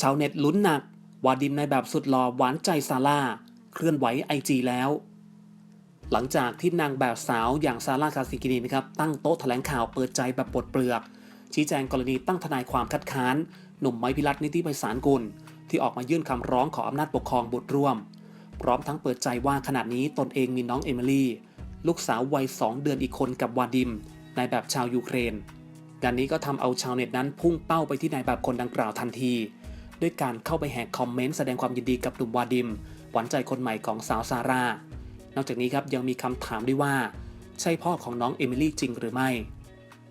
ชาวเน็ตลุ้นหนัก ว่าดิมในแบบสุดหล่อหวานใจซาร่า เคลื่อนไหวไอจีแล้ว หลังจากที่นางแบบสาวอย่างซาร่าคาซิกินีนะครับตั้งโต๊ะแถลงข่าวเปิดใจแบบปลดเปลือก ชี้แจงกรณีตั้งทนายความคัดค้าน หนุ่มไม้พิรัตนิติไพศาลกุล ที่ออกมายื่นคำร้องขออำนาจปกครองบุตรร่วม พร้อมทั้งเปิดใจว่าขณะนี้ตนเองมีน้องเอมิลี่ลูกสาววัยสองเดือนอีกคนกับวาดิมนายแบบชาวยูเครนงานนี้ก็ทำเอาชาวเน็ตนั้นพุ่งเป้าไปที่นายแบบคนดังกล่าวทันที ด้วยการเข้าไปแหกคอมเมนต์แสดงความยินดีกับหนุ่มวาดิม หวานใจคนใหม่ของสาวซาร่า นอกจากนี้ครับยังมีคำถามด้วยว่า ใช่พ่อของน้องเอมิลี่จริงหรือไม่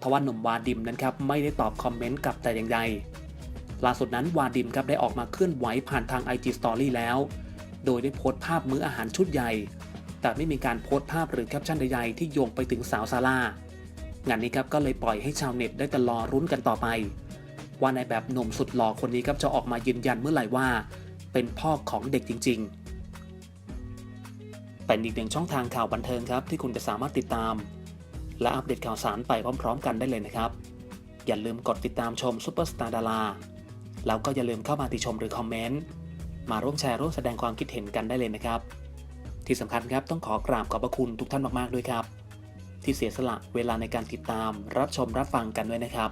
ทว่าหนุ่มวาดิมนั้นครับไม่ได้ตอบคอมเมนต์กลับแต่อย่างใดล่าสุดนั้นวาดิมครับได้ออกมาเคลื่อนไหวผ่านทาง IG Story แล้ว โดยได้โพสต์ภาพมื้ออาหารชุดใหญ่ แต่ไม่มีการโพสต์ภาพหรือแคปชั่นใดๆที่โยงไปถึงสาวซาร่างานนี้ครับก็เลยปล่อยให้ชาวเน็ตได้แต่รอรุ้นกันต่อไป ว่าในแบบหนุ่มสุดหล่อคนนี้ครับจะออกมายืนยันเมื่อไหร่ว่า เป็นพ่อของเด็กจริง ๆ เป็นอีกหนึ่งช่องทางข่าวบันเทิงครับที่คุณจะสามารถติดตาม และอัปเดตข่าวสารไปพร้อม ๆ กันได้เลยนะครับ อย่าลืมกดติดตามชมซุปเปอร์สตาร์ดาราแล้วก็อย่าลืมเข้ามาติชมหรือคอมเมนต์มาร่วมแชร์ร่วมแสดงความคิดเห็นกันได้เลยนะครับ ที่สำคัญครับต้องขอกราบขอบพระคุณทุกท่านมากๆด้วยครับ ที่เสียสละเวลาในการติดตามรับชมรับฟังกันด้วยนะครับ